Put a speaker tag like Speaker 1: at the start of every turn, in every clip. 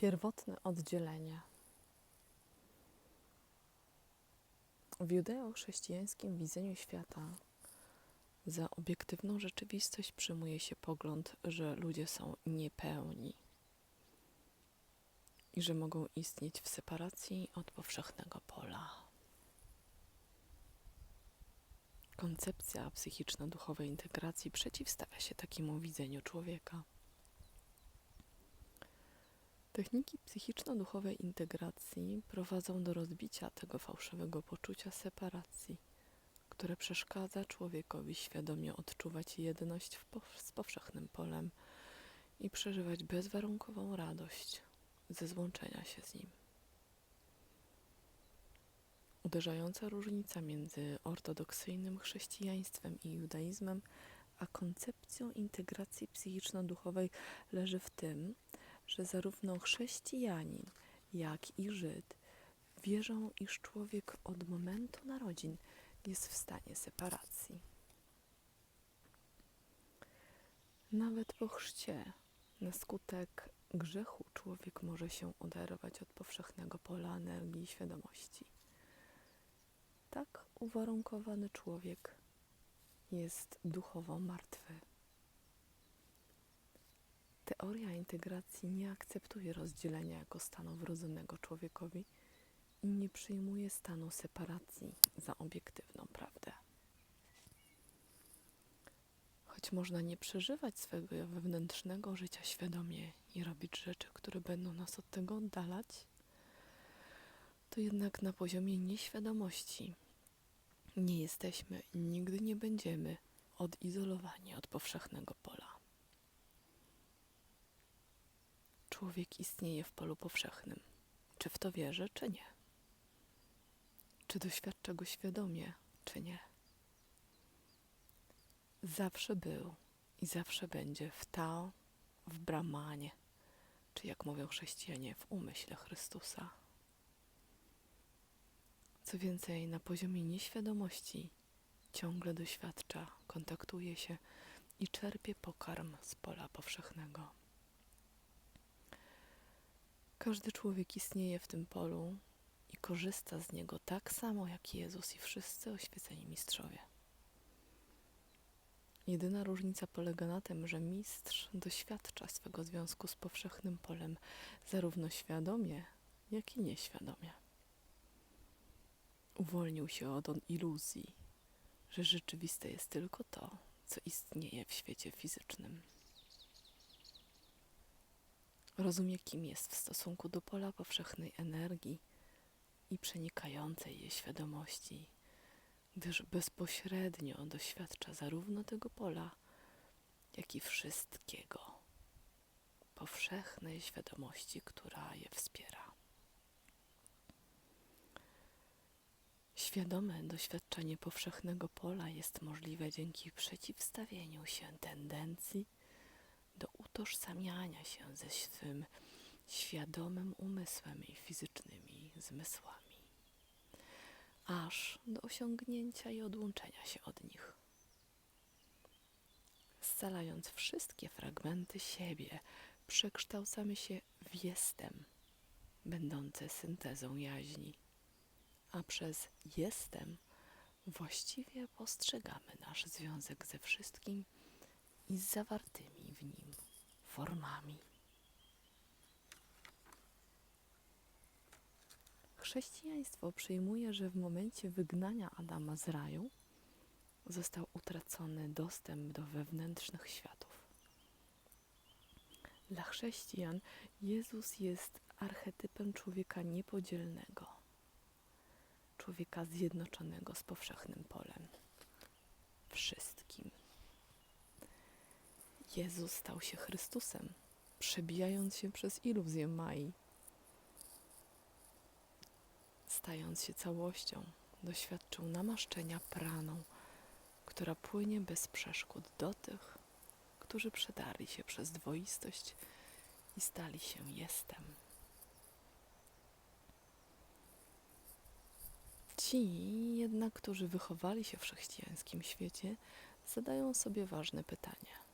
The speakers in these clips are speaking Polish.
Speaker 1: Pierwotne oddzielenie. W judeo-chrześcijańskim widzeniu świata za obiektywną rzeczywistość przyjmuje się pogląd, że ludzie są niepełni i że mogą istnieć w separacji od powszechnego pola. Koncepcja psychiczno-duchowej integracji przeciwstawia się takiemu widzeniu człowieka. Techniki psychiczno-duchowej integracji prowadzą do rozbicia tego fałszywego poczucia separacji, które przeszkadza człowiekowi świadomie odczuwać jedność z powszechnym polem i przeżywać bezwarunkową radość ze złączenia się z nim. Uderzająca różnica między ortodoksyjnym chrześcijaństwem i judaizmem, a koncepcją integracji psychiczno-duchowej leży w tym, że zarówno chrześcijanin, jak i Żyd wierzą, iż człowiek od momentu narodzin jest w stanie separacji. Nawet po chrzcie, na skutek grzechu, człowiek może się oderwać od powszechnego pola energii i świadomości. Tak uwarunkowany człowiek jest duchowo martwy. Teoria integracji nie akceptuje rozdzielenia jako stanu wrodzonego człowiekowi i nie przyjmuje stanu separacji za obiektywną prawdę. Choć można nie przeżywać swego wewnętrznego życia świadomie i robić rzeczy, które będą nas od tego oddalać, to jednak na poziomie nieświadomości nie jesteśmy i nigdy nie będziemy odizolowani od powszechnego pola. Człowiek istnieje w polu powszechnym. Czy w to wierzy, czy nie? Czy doświadcza go świadomie, czy nie? Zawsze był i zawsze będzie w Tao, w Brahmanie, czy jak mówią chrześcijanie, w umyśle Chrystusa. Co więcej, na poziomie nieświadomości ciągle doświadcza, kontaktuje się i czerpie pokarm z pola powszechnego. Każdy człowiek istnieje w tym polu i korzysta z niego tak samo jak Jezus i wszyscy oświeceni mistrzowie. Jedyna różnica polega na tym, że mistrz doświadcza swego związku z powszechnym polem zarówno świadomie, jak i nieświadomie. Uwolnił się od on iluzji, że rzeczywiste jest tylko to, co istnieje w świecie fizycznym. Rozumie, kim jest w stosunku do pola powszechnej energii i przenikającej jej świadomości, gdyż bezpośrednio doświadcza zarówno tego pola, jak i wszystkiego powszechnej świadomości, która je wspiera. Świadome doświadczenie powszechnego pola jest możliwe dzięki przeciwstawieniu się tendencji do utożsamiania się ze swym świadomym umysłem i fizycznymi zmysłami, aż do osiągnięcia i odłączenia się od nich. Scalając wszystkie fragmenty siebie, przekształcamy się w jestem, będące syntezą jaźni, a przez jestem właściwie postrzegamy nasz związek ze wszystkim i z zawartymi w nim formami. Chrześcijaństwo przyjmuje, że w momencie wygnania Adama z raju został utracony dostęp do wewnętrznych światów. Dla chrześcijan Jezus jest archetypem człowieka niepodzielnego, człowieka zjednoczonego z powszechnym polem, wszystkim. Jezus stał się Chrystusem, przebijając się przez iluzję Mai. Stając się całością, doświadczył namaszczenia praną, która płynie bez przeszkód do tych, którzy przedarli się przez dwoistość i stali się jestem. Ci jednak, którzy wychowali się w chrześcijańskim świecie, zadają sobie ważne pytanie.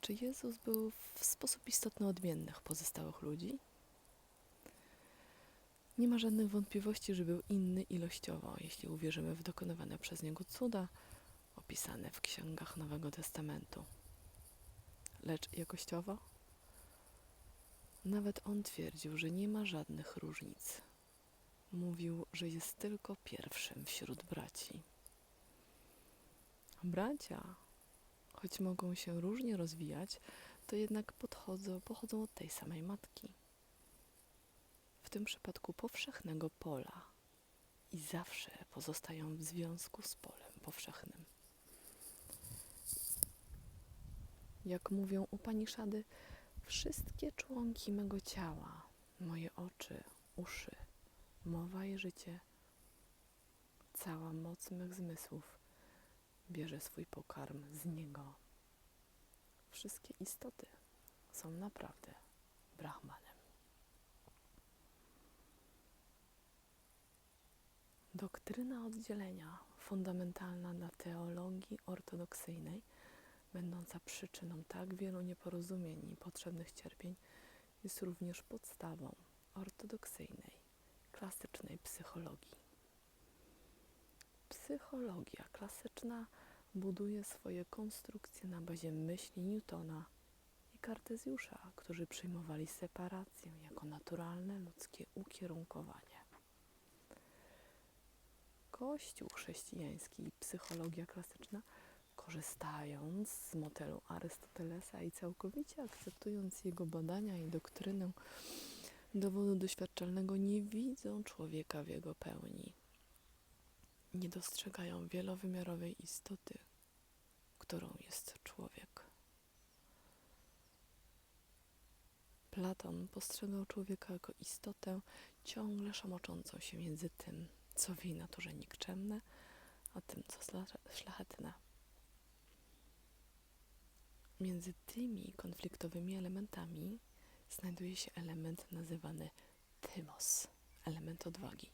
Speaker 1: Czy Jezus był w sposób istotny odmienny od pozostałych ludzi? Nie ma żadnych wątpliwości, że był inny ilościowo, jeśli uwierzymy w dokonywane przez niego cuda opisane w księgach Nowego Testamentu. Lecz jakościowo? Nawet on twierdził, że nie ma żadnych różnic. Mówił, że jest tylko pierwszym wśród braci. Bracia, choć mogą się różnie rozwijać, to jednak podchodzą, pochodzą od tej samej matki. W tym przypadku powszechnego pola i zawsze pozostają w związku z polem powszechnym. Jak mówią Upaniszady, wszystkie członki mego ciała, moje oczy, uszy, mowa i życie, cała moc mych zmysłów bierze swój pokarm z niego. Wszystkie istoty są naprawdę Brahmanem. Doktryna oddzielenia, fundamentalna dla teologii ortodoksyjnej, będąca przyczyną tak wielu nieporozumień i potrzebnych cierpień, jest również podstawą ortodoksyjnej, klasycznej psychologii. Psychologia klasyczna buduje swoje konstrukcje na bazie myśli Newtona i Kartezjusza, którzy przyjmowali separację jako naturalne ludzkie ukierunkowanie. Kościół chrześcijański i psychologia klasyczna, korzystając z modelu Arystotelesa i całkowicie akceptując jego badania i doktrynę dowodu doświadczalnego, nie widzą człowieka w jego pełni. Nie dostrzegają wielowymiarowej istoty, którą jest człowiek. Platon postrzegał człowieka jako istotę ciągle szamoczącą się między tym, co w jej naturze nikczemne, a tym, co szlachetne. Między tymi konfliktowymi elementami znajduje się element nazywany tymos, element odwagi,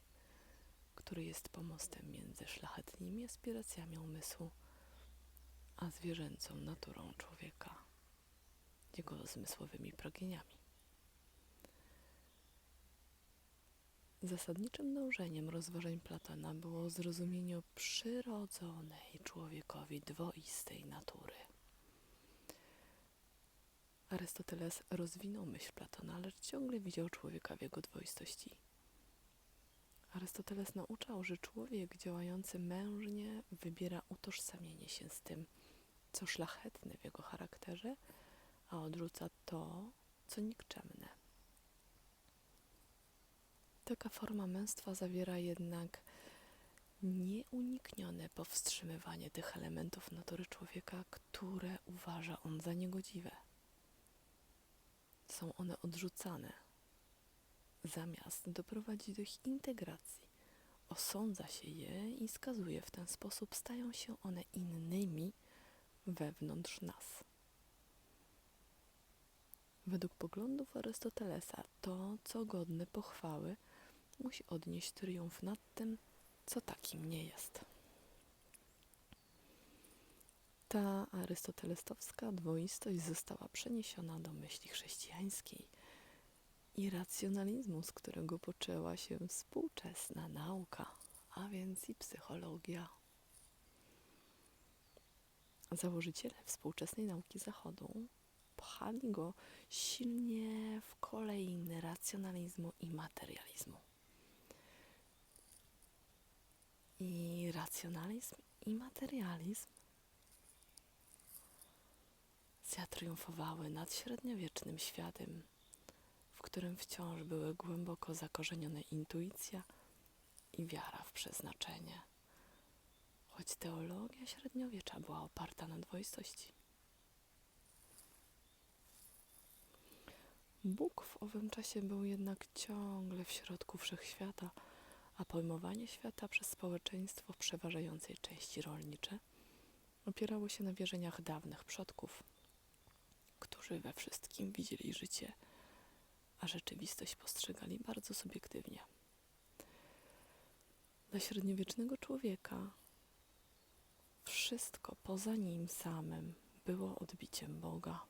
Speaker 1: który jest pomostem między szlachetnymi aspiracjami umysłu a zwierzęcą naturą człowieka, jego zmysłowymi pragnieniami. Zasadniczym dążeniem rozważań Platona było zrozumienie przyrodzonej człowiekowi dwoistej natury. Arystoteles rozwinął myśl Platona, lecz ciągle widział człowieka w jego dwoistości. Arystoteles nauczał, że człowiek działający mężnie wybiera utożsamienie się z tym, co szlachetne w jego charakterze, a odrzuca to, co nikczemne. Taka forma męstwa zawiera jednak nieuniknione powstrzymywanie tych elementów natury człowieka, które uważa on za niegodziwe. Są one odrzucane, zamiast doprowadzić do ich integracji. Osądza się je i skazuje w ten sposób, stają się one innymi wewnątrz nas. Według poglądów Arystotelesa to, co godne pochwały, musi odnieść triumf nad tym, co takim nie jest. Ta arystotelestowska dwoistość została przeniesiona do myśli chrześcijańskiej i racjonalizmu, z którego poczęła się współczesna nauka, a więc i psychologia. Założyciele współczesnej nauki Zachodu pchali go silnie w kolejny racjonalizmu i materializmu. I racjonalizm i materializm zatriumfowały nad średniowiecznym światem, którym wciąż były głęboko zakorzenione intuicja i wiara w przeznaczenie, choć teologia średniowiecza była oparta na dwoistości. Bóg w owym czasie był jednak ciągle w środku wszechświata, a pojmowanie świata przez społeczeństwo w przeważającej części rolnicze opierało się na wierzeniach dawnych przodków, którzy we wszystkim widzieli życie, rzeczywistość postrzegali bardzo subiektywnie. Dla średniowiecznego człowieka wszystko poza nim samym było odbiciem Boga.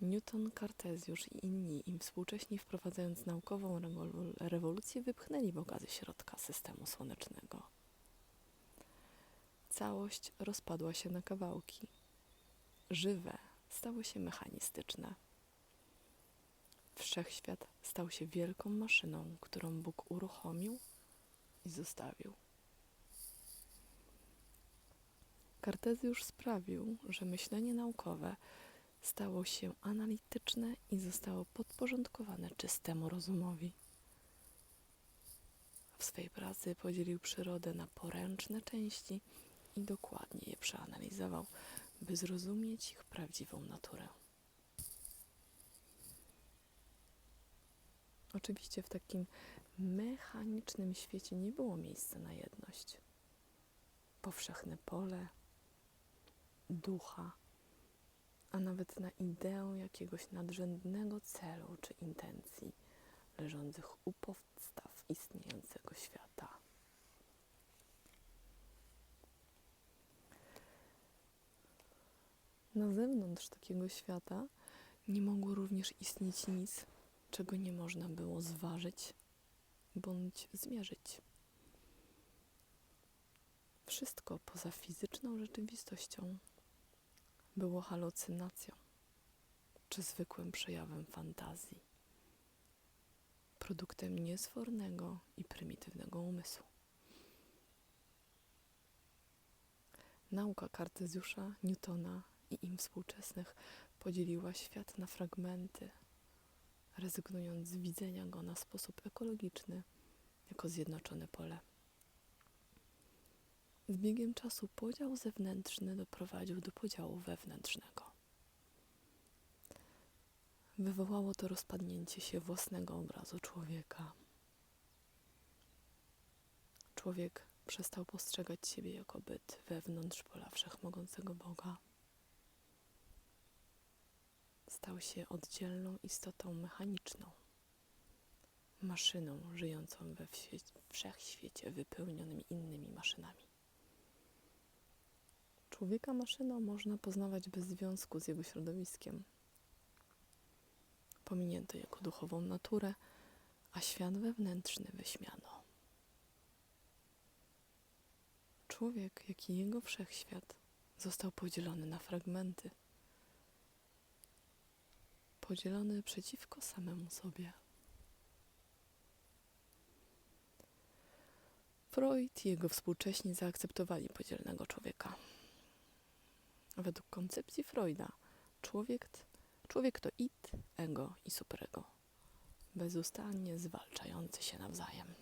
Speaker 1: Newton, Kartezjusz i inni im współcześni wprowadzając naukową rewol- rewolucję wypchnęli Boga ze środka systemu słonecznego. Całość rozpadła się na kawałki. Żywe stało się mechanistyczne. Wszechświat stał się wielką maszyną, którą Bóg uruchomił i zostawił. Kartezjusz sprawił, że myślenie naukowe stało się analityczne i zostało podporządkowane czystemu rozumowi. W swej pracy podzielił przyrodę na poręczne części i dokładnie je przeanalizował, by zrozumieć ich prawdziwą naturę. Oczywiście w takim mechanicznym świecie nie było miejsca na jedność. Powszechne pole, ducha, a nawet na ideę jakiegoś nadrzędnego celu czy intencji leżących u podstaw istniejącego świata. Na zewnątrz takiego świata nie mogło również istnieć nic, czego nie można było zważyć bądź zmierzyć. Wszystko poza fizyczną rzeczywistością było halucynacją czy zwykłym przejawem fantazji, produktem niesfornego i prymitywnego umysłu. Nauka Kartezjusza, Newtona i im współczesnych podzieliła świat na fragmenty, rezygnując z widzenia go na sposób ekologiczny, jako zjednoczone pole. Z biegiem czasu podział zewnętrzny doprowadził do podziału wewnętrznego. Wywołało to rozpadnięcie się własnego obrazu człowieka. Człowiek przestał postrzegać siebie jako byt wewnątrz pola wszechmogącego Boga. Stał się oddzielną istotą mechaniczną, maszyną żyjącą we wszechświecie wypełnionym innymi maszynami. Człowieka maszyną można poznawać bez związku z jego środowiskiem. Pominięto jego duchową naturę, a świat wewnętrzny wyśmiano. Człowiek, jak i jego wszechświat, został podzielony na fragmenty. Podzielony przeciwko samemu sobie. Freud i jego współcześni zaakceptowali podzielnego człowieka. Według koncepcji Freuda człowiek, człowiek to id, ego i superego, bezustannie zwalczający się nawzajem.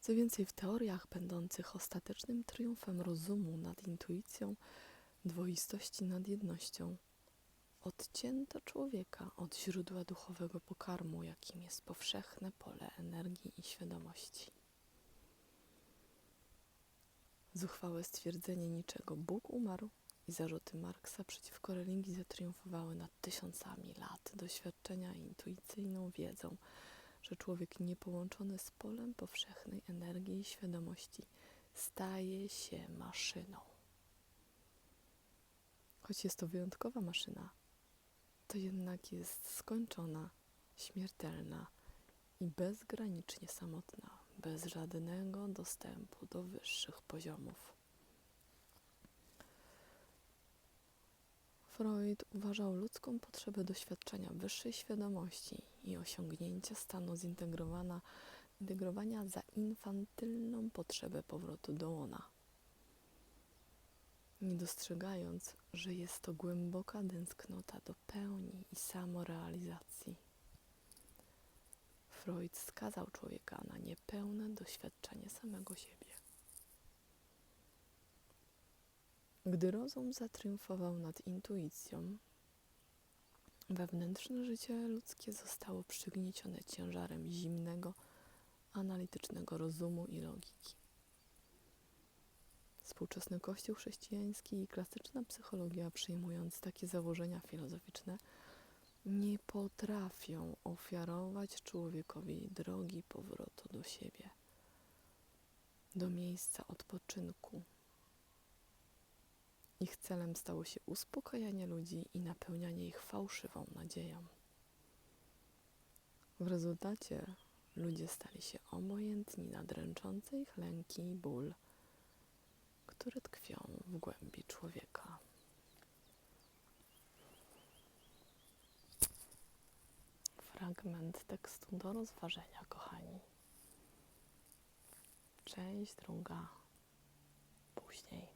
Speaker 1: Co więcej, w teoriach będących ostatecznym triumfem rozumu nad intuicją, dwoistości nad jednością, odcięto człowieka od źródła duchowego pokarmu, jakim jest powszechne pole energii i świadomości. Zuchwałe stwierdzenie niczego Bóg umarł i zarzuty Marksa przeciwko religii zatriumfowały nad tysiącami lat doświadczenia i intuicyjną wiedzą, że człowiek niepołączony z polem powszechnej energii i świadomości staje się maszyną. Choć jest to wyjątkowa maszyna, to jednak jest skończona, śmiertelna i bezgranicznie samotna, bez żadnego dostępu do wyższych poziomów. Freud uważał ludzką potrzebę doświadczenia wyższej świadomości i osiągnięcia stanu zintegrowana, integrowania za infantylną potrzebę powrotu do łona. Nie dostrzegając, że jest to głęboka tęsknota do pełni i samorealizacji. Freud skazał człowieka na niepełne doświadczenie samego siebie. Gdy rozum zatriumfował nad intuicją, wewnętrzne życie ludzkie zostało przygniecione ciężarem zimnego, analitycznego rozumu i logiki. Współczesny Kościół chrześcijański i klasyczna psychologia, przyjmując takie założenia filozoficzne, nie potrafią ofiarować człowiekowi drogi powrotu do siebie, do miejsca odpoczynku, Ich celem stało się uspokajanie ludzi i napełnianie ich fałszywą nadzieją. W rezultacie ludzie stali się obojętni na dręczące ich lęki i ból, które tkwią w głębi człowieka. Fragment tekstu do rozważenia, kochani. Część druga później.